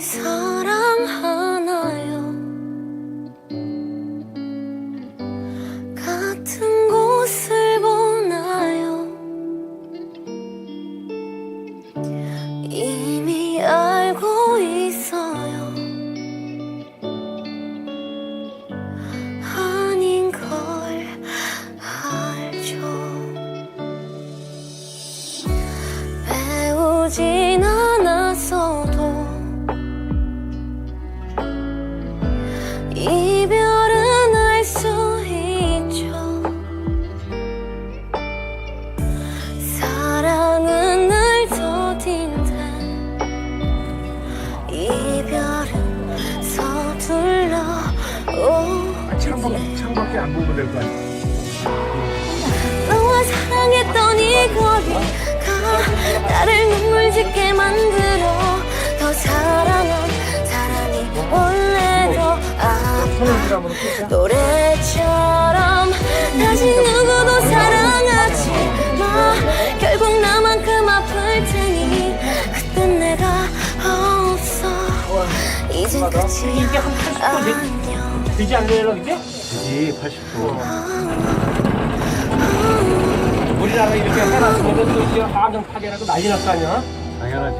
사랑하나요? 같은 곳을 보나요? 이미 알고 있어요. 아닌 걸 알죠. 배우진 않 창밖, 창밖에 안 보면 될거 아니야. 너와 사랑했던 이 거리가 나를 눈물 짓게 만들어. 더 사랑한 사람이 원래 더 아파 노래처럼 다시 누구도 사랑하지 마. 결국 나만큼 아플 테니 그땐 내가 없어. 이젠 끝이야 되지 이게? 그지, 80%. 우리나라 이렇게 해놨으면 또 이제 환경 파괴라고 난리 날거 아니야? 당연하지.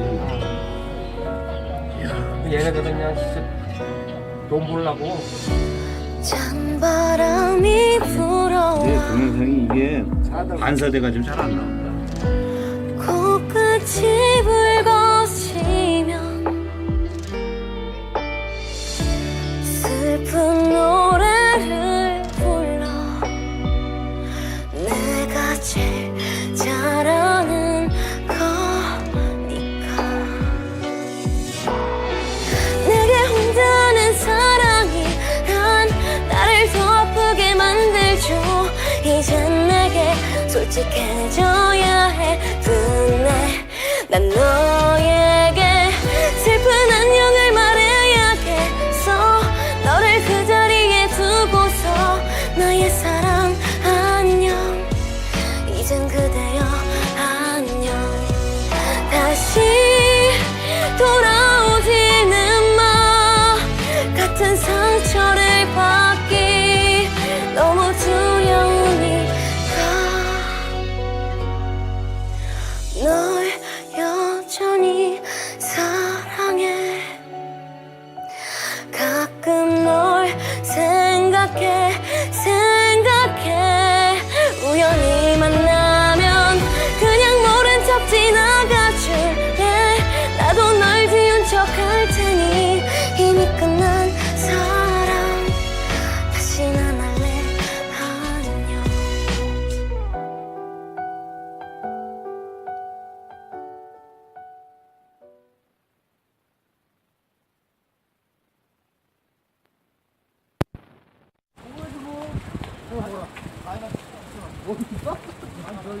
얘네들은 그냥 진짜 돈 벌라고. 찬바람이 불어 내 동영상이 이게 반사돼가 지고 잘 안 나온다. 코끝이 붉어 슬픈 노래를 불러. 내가 제일 잘하는 거니까. 내게 혼자 하는 사랑이 난 나를 더 아프게 만들죠. 이젠 내게 솔직해져야 해. 끝내 난너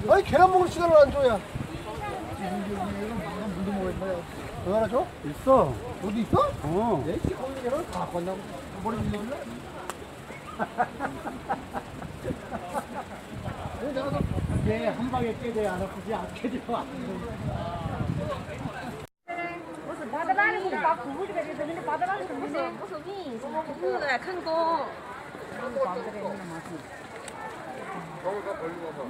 아니 계란 먹을 시간을 안 줘야. 물도 먹을 너 하나 줘? 있어. 어디 있어? 어. 내 씨, 거기 계란 다 왔나? 머리 밀리길래? 내가 얘한 방에 깨져야 안 아프지 안 깨져 안 바다라는 거막 구부리가 돼서 근데 바다라는 거 무슨 무슨 위 무슨 큰 거. 음. 거기다 벌리고서.